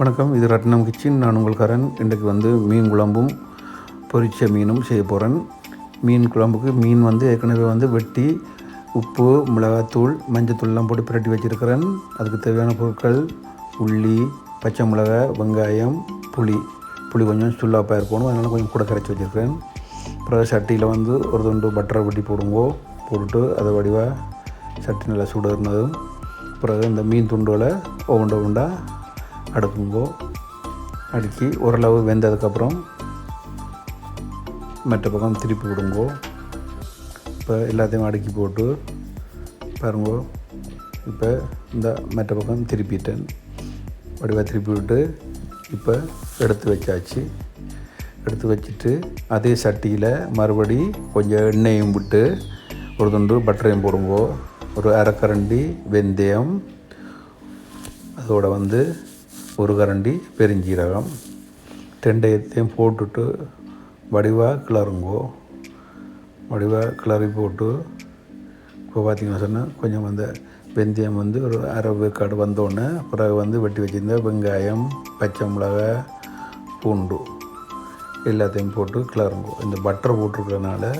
வணக்கம் இது ரத்னம் கிச்சன். நான் உங்கள் கரன் இன்றைக்கு வந்து மீன் குழம்பும் பொரிச்ச மீனும் செய்ய போகிறேன் மீன் குழம்புக்கு மீன் வந்து ஏற்கனவே வந்து வெட்டி உப்பு மிளகாத்தூள் மஞ்சத்தூள்லாம் போட்டு பிரட்டி வச்சுருக்கிறேன். அதுக்கு தேவையான பொருட்கள் உள்ளி பச்சை மிளகாய் வெங்காயம் புளி. புளி கொஞ்சம் சுல்லாப்பாக இருக்கணும் அதனால் கொஞ்சம் கூட கரைச்சி வச்சுருக்கிறேன். அப்புறம் சட்டியில் வந்து ஒரு துண்டு பட்டரை வெட்டி போடுங்கோ. போட்டுட்டு அதை வடிவாக சட்டி நல்லா சுடுறதும் பிறகு இந்த மீன் துண்டுகளை ஒவ்வொன்று ஒவ்வொன்றா அடுக்குங்கோ அடுக்கி ஓரளவு வெந்ததுக்கப்புறம் மற்ற பக்கம் திருப்பி விடுங்கோ. இப்போ எல்லாத்தையும் அடுக்கி போட்டு பாருங்கோ. இப்போ இந்த மற்ற பக்கம் திருப்பிட்டேன். வடிவாக திருப்பி விட்டு இப்போ எடுத்து வச்சாச்சு. எடுத்து வச்சுட்டு அதே சட்டியில் மறுபடி கொஞ்சம் எண்ணெயும் விட்டு ஒரு துண்டு பட்டரையும் போடுங்கோ. ஒரு அரைக்கரண்டி வெந்தயம். அதோடு வந்து ஒரு கரண்டி பெருஞ்சீரகம் ரெண்டையத்தையும் போட்டுட்டு வடிவாக கிளறுங்கோ. வடிவாக கிளறி போட்டு இப்போ பார்த்தீங்கன்னா சொன்னால் கொஞ்சம் அந்த வெந்தயம் வந்து ஒரு அரை வேக்காடு வந்தோடனே பிறகு வந்து வெட்டி வச்சுருந்த வெங்காயம் பச்சை மிளகாய் பூண்டு எல்லாத்தையும் போட்டு கிளறுங்கோ. இந்த பட்டர் போட்டிருக்கிறதுனால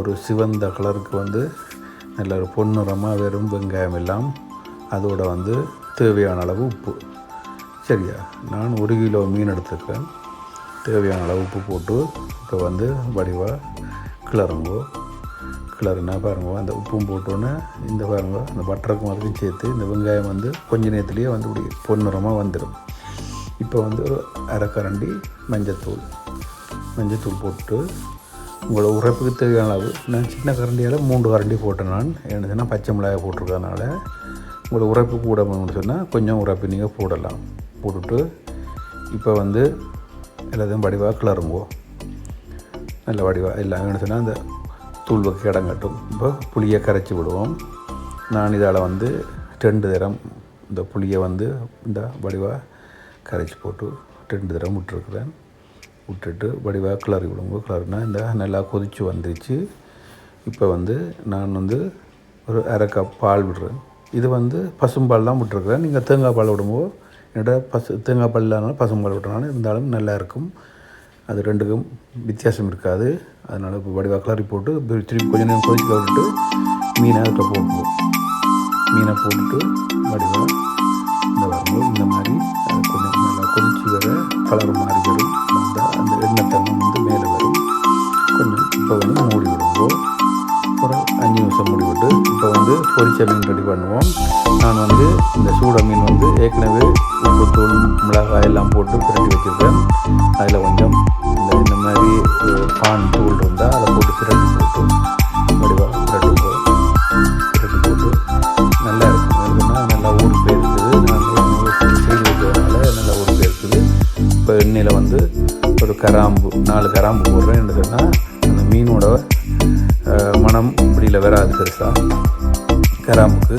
ஒரு சிவந்த கலருக்கு வந்து நல்ல ஒரு பொன்னிறமாக வெறும் வெங்காயம் எல்லாம் அதோட வந்து தேவையான அளவு உப்பு. சரியா. நான் ஒரு கிலோ மீன் எடுத்துருக்கேன். தேவையான அளவு உப்பு போட்டு இப்போ வந்து வடிவாக கிளறுங்கோ. கிளறுனா பாருங்க அந்த உப்பும் போட்டோன்னே இந்த பாருங்க அந்த பட்டருக்கு மாதிரியும் சேர்த்து இந்த வெங்காயம் வந்து கொஞ்ச நேரத்துலேயே வந்து இப்படி பொன்னிறமாக வந்துடும். இப்போ வந்து ஒரு அரைக்கரண்டி மஞ்சத்தூள். மஞ்சத்தூள் போட்டு உங்களோட உரைப்புக்கு தேவையான அளவு நான் சின்ன கரண்டியால் மூன்று கரண்டி போட்டேன் நான். என்னதுன்னா பச்சை மிளகாய் போட்டிருக்கறதுனால உங்களோட உரைப்பு கூட சொன்னால் கொஞ்சம் உரைப்பு நீங்கள் போடலாம். போட்டுட்டு இப்போ வந்து எல்லாத்தையும் வடிவாக கிளறுங்கோ. நல்ல வடிவாக எல்லாமே வேணும் சொன்னால் அந்த தூள் வைக்க இடம் கட்டும். இப்போ புளியை கரைச்சி விடுவோம். நான் இதால் வந்து ரெண்டு தரம் இந்த புளியை வந்து இந்த வடிவாக கரைச்சி போட்டு ரெண்டு தரம் விட்டுருக்குறேன். விட்டுட்டு வடிவாக கிளறி விடுங்க. கிளறுனா இந்த நல்லா கொதித்து வந்துருச்சு. இப்போ வந்து நான் வந்து ஒரு அரை கப் பால் விடுறேன். இது வந்து பசும்பால் தான் விட்டுருக்குறேன். நீங்கள் தேங்காய் பால் விடும்போது என்னோட பசு தேங்காய் பல் இல்லாதனால பசும்பால் விட்டுறனால இருந்தாலும் நல்லா இருக்கும் அது ரெண்டுக்கும் வித்தியாசம் இருக்காது. அதனால் இப்போ வடிவாக கிளறி போட்டு திரும்பி திருப்பி கொஞ்ச நேரம் கொதிக்க விட்டுட்டு மீனை அதில் போட்டுருவோம். மீனை போட்டுட்டு வடிவாக இந்த வரும்போது இந்த மாதிரி கொஞ்சம் நல்லா கொதிச்சு வர கலர் மாறி வரும். அந்த எண்ணெய் பொரிச்ச மீன் ரெடி பண்ணுவோம். நான் வந்து இந்த சூட மீன் வந்து ஏற்கனவே உப்பு தூள் மிளகாய் எல்லாம் போட்டு பிரட்டி வச்சுருக்கேன். அதில் கொஞ்சம் இந்த இந்த மாதிரி பான் தூள் இருந்தால் அதை போட்டு பிரட்டி போட்டு வடிவாக பிரட்டி போட்டு பிரட்டி போட்டு நல்லா இருக்கும். நல்லா ஊறி போயிருக்குது. நான் செய்து வைக்கிறதுனால நல்லா ஊறி போயிருக்குது. இப்போ எண்ணெயில் வந்து ஒரு கராம்பு நாலு கராம்பு போடுறேன். என்ன சொன்னால் அந்த மீனோட மனம் இப்படியில் வராது பெருசாக கிராமுக்கு.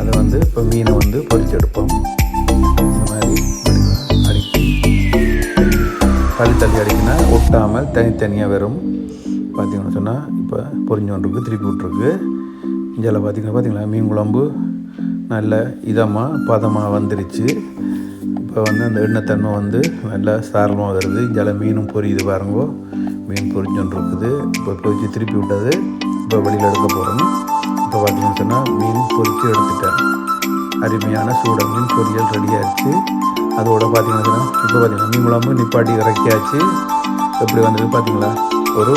அதை வந்து இப்போ மீனை வந்து பொரிச்சு எடுப்போம் இந்த மாதிரி அடிக்கி தள்ளி தள்ளி அடிக்கினா ஒட்டாமல் தனித்தனியாக வரும் பார்த்தீங்கன்னு சொன்னால் இப்போ பொரிஞ்சோன்றிருக்கு திருப்பி விட்ருக்கு இஞ்சால பார்த்தீங்கன்னா பார்த்திங்களா மீன் குழம்பு நல்ல இதமாக பதமாக வந்துருச்சு. இப்போ வந்து அந்த எண்ணெய்த்தன்மை வந்து நல்லா சாரமாக வருது. இஞ்சால மீனும் பொரியுது பாருங்கோ. மீன் பொரிஞ்சோன்னு இருக்குது இப்போ பொரிச்சு திருப்பி விட்டது. இப்போ வெளியில் எடுக்க போகிறோம் இப்போ பார்த்தீங்கன்னு சொன்னால் மீன் பொரிச்சு எடுத்துட்டேன் அருமையான சூட மீன் பொரியல் ரெடி அதோட பார்த்தீங்கன்னா சொன்னால் இப்போ பார்த்தீங்கன்னா மீன் குழம்பு நிப்பாட்டி இறக்கியாச்சு. எப்படி வந்தது பார்த்தீங்களா ஒரு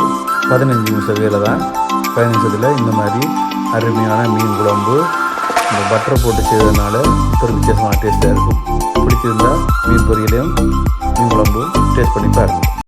பதினஞ்சு நிமிஷம் வேலை தான் பதினஞ்சு நிமிஷத்தில் இந்த மாதிரி அருமையான மீன் குழம்பு இந்த பட்டரை போட்டு செய்ததுனால ஒரு வித்தியாசமான டேஸ்ட்டாக இருக்கும். பிடிச்சிருந்தால் மீன் பொரியலையும் மீன் குழம்பு டேஸ்ட் பண்ணி பாருங்கள்